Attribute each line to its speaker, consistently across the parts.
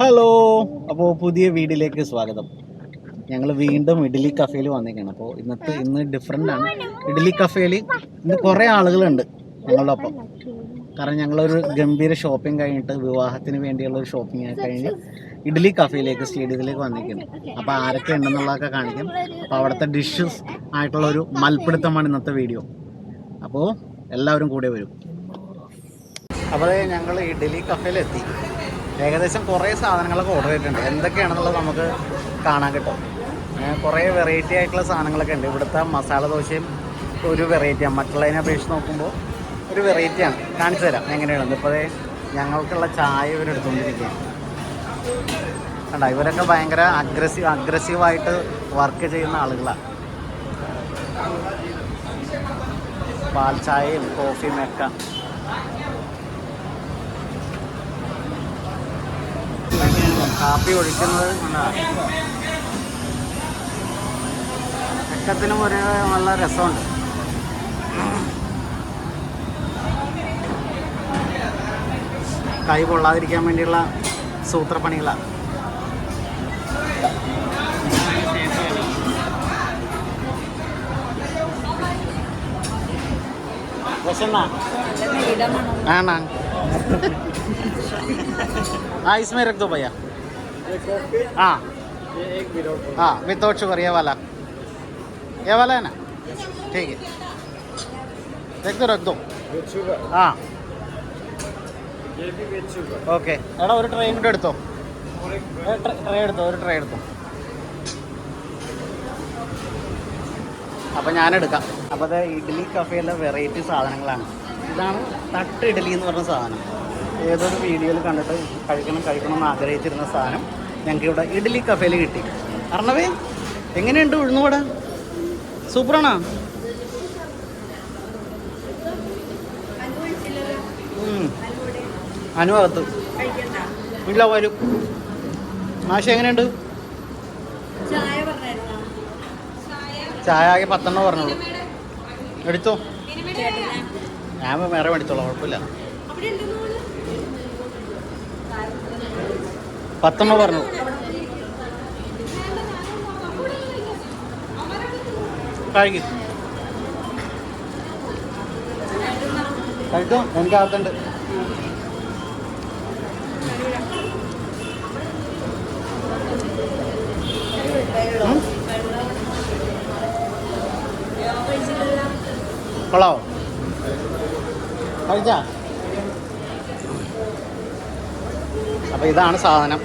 Speaker 1: Hello അപ്പോൾ പുതിയ വീഡിയോയിലേക്ക് സ്വാഗതം. ഞങ്ങൾ വീണ്ടും ഇഡ്ഡലി കഫേയിൽ വന്നിരിക്കുകയാണ് അപ്പോൾ ഇന്നത്തെ ഇന്ന് ഡിഫറെന്റ് ആണ്. ഇഡ്ഡലി കഫേയിൽ ഇന്ന് കുറേ ആളുകളുണ്ട് ഞങ്ങളുടെ ഒപ്പം. കാരണം ഞങ്ങളൊരു ഗംഭീര ഷോപ്പിംഗ് കഴിഞ്ഞിട്ട് വിവാഹത്തിന് വേണ്ടിയുള്ള ഒരു ഷോപ്പിംഗ് കഴിഞ്ഞ് ഇഡ്ഡലി കഫേയിലേക്ക് സ്റ്റേഡിയത്തിലേക്ക് വന്നിരിക്കുന്നു അപ്പോൾ ആരൊക്കെ ഉണ്ടെന്നുള്ളതൊക്കെ കാണിക്കും. അപ്പോൾ അവിടുത്തെ ഡിഷസ് ആയിട്ടുള്ള ഒരു മൽപ്പിടുത്തമാണ് ഇന്നത്തെ വീഡിയോ അപ്പോൾ എല്ലാവരും കൂടെ വരും. അപ്പോൾ ഞങ്ങൾ ഇഡ്ഡലി കഫേയിലെത്തി ഏകദേശം കുറേ സാധനങ്ങളൊക്കെ ഓർഡർ ചെയ്തിട്ടുണ്ട്. എന്തൊക്കെയാണെന്നുള്ളത് നമുക്ക് കാണാൻ കിട്ടും. കുറേ വെറൈറ്റി ആയിട്ടുള്ള സാധനങ്ങളൊക്കെ ഉണ്ട്. ഇവിടുത്തെ മസാല ദോശയും ഒരു വെറൈറ്റിയാണ് മറ്റുള്ളതിനെ അപേക്ഷിച്ച് നോക്കുമ്പോൾ ഒരു വെറൈറ്റിയാണ് കാണിച്ചു തരാം. എങ്ങനെയാണ് ഇപ്പോൾ ദേ ഞങ്ങൾക്കുള്ള ചായ ഇവരെടുത്തുകൊണ്ടിരിക്കുകയാണ് കണ്ട? ഇവരൊക്കെ ഭയങ്കര അഗ്രസീവ് അഗ്രസീവായിട്ട് വർക്ക് ചെയ്യുന്ന ആളുകളാണ്. പാൽ ചായയും കോഫിയും ഒക്കെ. കാപ്പി ഒഴിക്കുന്നത് നല്ലതാണ് എക്കത്തിനും ഒരു നല്ല രസമുണ്ട് കൈ പൊള്ളാതിരിക്കാൻ വേണ്ടിയുള്ള സൂത്രപ്പണികളാണ് വിശന്നാ ആണാ हाँ इसमें रख दो भैया हाँ हाँ विदाउट शुगर ये वाला ये वाला है ना ठीक है रख दो रख दो हाँ ഓക്കെ എടാ ഒരു ട്രെയിൻ കൂടെ എടുത്തോ ട്രേ എടുത്തോ ഒരു ട്രേ എടുത്തോ അപ്പോൾ ഞാനെടുക്കാം അപ്പോൾ അത് ഇഡ്ഡലി കഫേയിലെ വെറൈറ്റി സാധനങ്ങളാണ് ഇതാണ് തട്ട് ഇഡ്ഡലി എന്ന് പറഞ്ഞ സാധനം ഏതൊരു വീഡിയോയിൽ കണ്ടിട്ട് കഴിക്കണം കഴിക്കണം എന്ന് ആഗ്രഹിച്ചിരുന്ന സാധനം ഞങ്ങൾക്ക് ഇവിടെ ഇഡ്ഡലി കഫേയിൽ കിട്ടി. അർണവേ എങ്ങനെയുണ്ട് ഉഴുന്നുവട സൂപ്പറാണോ? ഉം. അനു അകത്ത്. ഇല്ല വരും. ആശ എങ്ങനെയുണ്ട്?
Speaker 2: ചായ
Speaker 1: ആകെ പത്തെണ്ണം പറഞ്ഞോളൂ. എടുത്തോ? ഞാൻ വേറെ മേടിച്ചോളാം കുഴപ്പമില്ല. പത്തെണ്ണം പറഞ്ഞു. കഴിക്കും കഴിക്കും എനിക്ക് അകത്തുണ്ട്? കൊള്ളാവോ? കഴിച്ചാ? അപ്പോൾ ഇതാണ് സാധനം.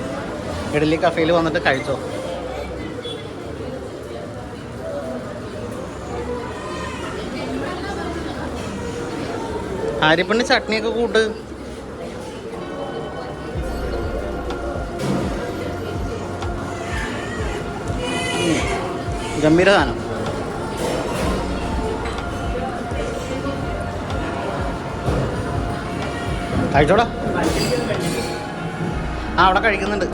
Speaker 1: ഇഡലി കഫേയിൽ വന്നിട്ട് കഴിച്ചോ? ആര്യപ്പണ്ണി ചട്നിയൊക്കെ കൂട്ട്. ഗംഭീര സാധനം. കഴിച്ചോടാ. ആ അവിടെ കഴിക്കുന്നുണ്ട്.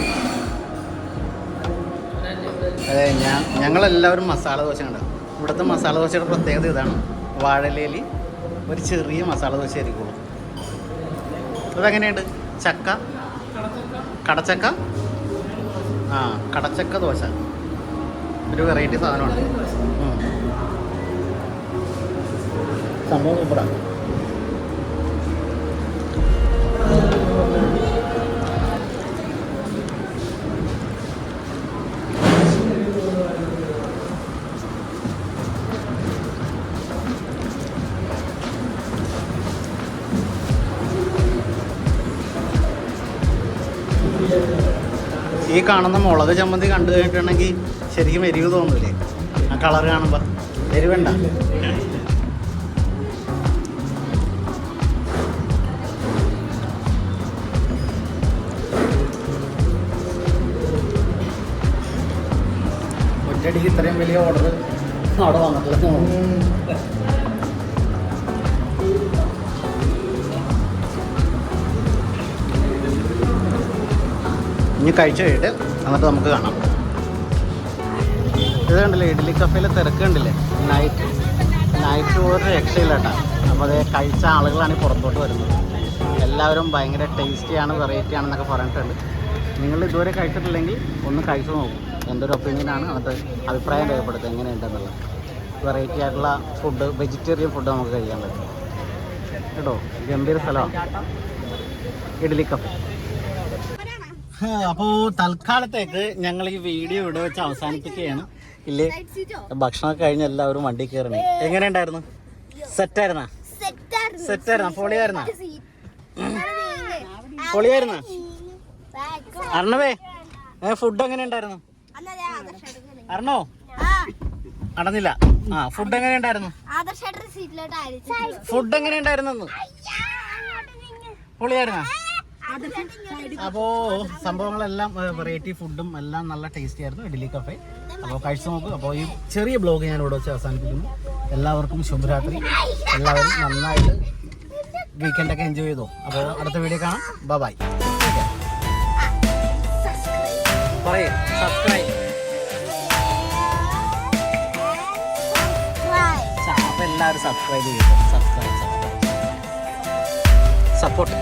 Speaker 1: അതെ ഞാൻ ഞങ്ങളെല്ലാവരും മസാല ദോശ ഉണ്ട് ഇവിടുത്തെ മസാല ദോശയുടെ പ്രത്യേകത ഇതാണ്. വാഴലേലി ഒരു ചെറിയ മസാല ദോശ ആയിരിക്കുള്ളൂ. അതെങ്ങനെയുണ്ട് ചക്ക? കടച്ചക്ക? ആ കടച്ചക്ക ദോശ. ഒരു വെറൈറ്റി സാധനമാണ്. സംഭവം സൂപ്പറാണ് ഈ കാണുന്ന മുളക് ചമ്മന്തി കണ്ടു കഴിഞ്ഞിട്ടുണ്ടെങ്കിൽ ശരിക്കും എരിവ് തോന്നൂലേ? ആ കളർ കാണുമ്പോൾ എരിവുണ്ട. ഒറ്റയടിക്ക് ഇത്രയും വലിയ ഓർഡർ അവിടെ വന്നിട്ടില്ല ഇനി കഴിച്ചു കഴിഞ്ഞിട്ട് എന്നിട്ട് നമുക്ക് കാണാം. ഇത് കണ്ടില്ലേ ഇഡ്ഡലി കഫേൽ തിരക്ക് കണ്ടില്ലേ? നൈറ്റ് നൈറ്റ് ഒരു രക്ഷയില്ല കേട്ടോ. അപ്പോൾ അത് കഴിച്ച ആളുകളാണ് പുറത്തോട്ട് വരുന്നത്. എല്ലാവരും ഭയങ്കര ടേസ്റ്റിയാണ് വെറൈറ്റി ആണെന്നൊക്കെ പറഞ്ഞിട്ടുണ്ട്. നിങ്ങൾ ഇതുവരെ കഴിച്ചിട്ടില്ലെങ്കിൽ ഒന്ന് കഴിച്ചു നോക്കും. എന്റെ ഒരു ഒപ്പീനിയനാണ് എന്നിട്ട് അഭിപ്രായം രേഖപ്പെടുത്തുക എങ്ങനെയുണ്ടെന്നുള്ളത്. വെറൈറ്റി ആയിട്ടുള്ള ഫുഡ് വെജിറ്റേറിയൻ ഫുഡ് നമുക്ക് കഴിക്കാൻ പറ്റും. കേട്ടോ ഗംഭീര സ്ഥലമാണ്. ഇഡ്ഡലി കഫേ. അപ്പോൾ തൽക്കാലത്തേക്ക് ഞങ്ങൾ ഈ വീഡിയോ ഇവിടെ വെച്ച് അവസാനിപ്പിക്കുകയാണ്. ഇല്ലേ? ഭക്ഷണമൊക്കെ കഴിഞ്ഞ എല്ലാവരും വണ്ടി കയറണേ എങ്ങനെയുണ്ടായിരുന്നു സെറ്റായിരുന്നാ? സെറ്റായിരുന്നാ. പൊളിയായിരുന്നാ? പൊളിയായിരുന്നാ. അർണവേ ഏ ഫുഡ് എങ്ങനെ ഉണ്ടായിരുന്നു? അർണോ? അടന്നില്ല. ആ ഫുഡ് എങ്ങനെ ഉണ്ടായിരുന്നു? ഫുഡ് എങ്ങനെ ഉണ്ടായിരുന്നു പൊളിയായിരുന്നാ? അപ്പോ സംഭവങ്ങളെല്ലാം വെറൈറ്റി ഫുഡും എല്ലാം നല്ല ടേസ്റ്റി ആയിരുന്നു ഇഡ്ഡലി കഫേ അപ്പോൾ കഴിച്ചു നോക്കും. അപ്പോൾ ഈ ചെറിയ ബ്ലോഗ് ഞാൻ ഇവിടെ വെച്ച് അവസാനിപ്പിക്കുന്നു. എല്ലാവർക്കും ശുഭരാത്രി. എല്ലാവരും നന്നായിട്ട് വീക്കെൻഡൊക്കെ എൻജോയ് ചെയ്തു. അപ്പോൾ അടുത്ത വീഡിയോ കാണാം. ബൈ പറയേ സബ്സ്ക്രൈബ് അപ്പോൾ എല്ലാവരും സബ്സ്ക്രൈബ് ചെയ്തു സബ്സ്ക്രൈബ് സബ്സ്ക്രൈബ് സപ്പോർട്ട്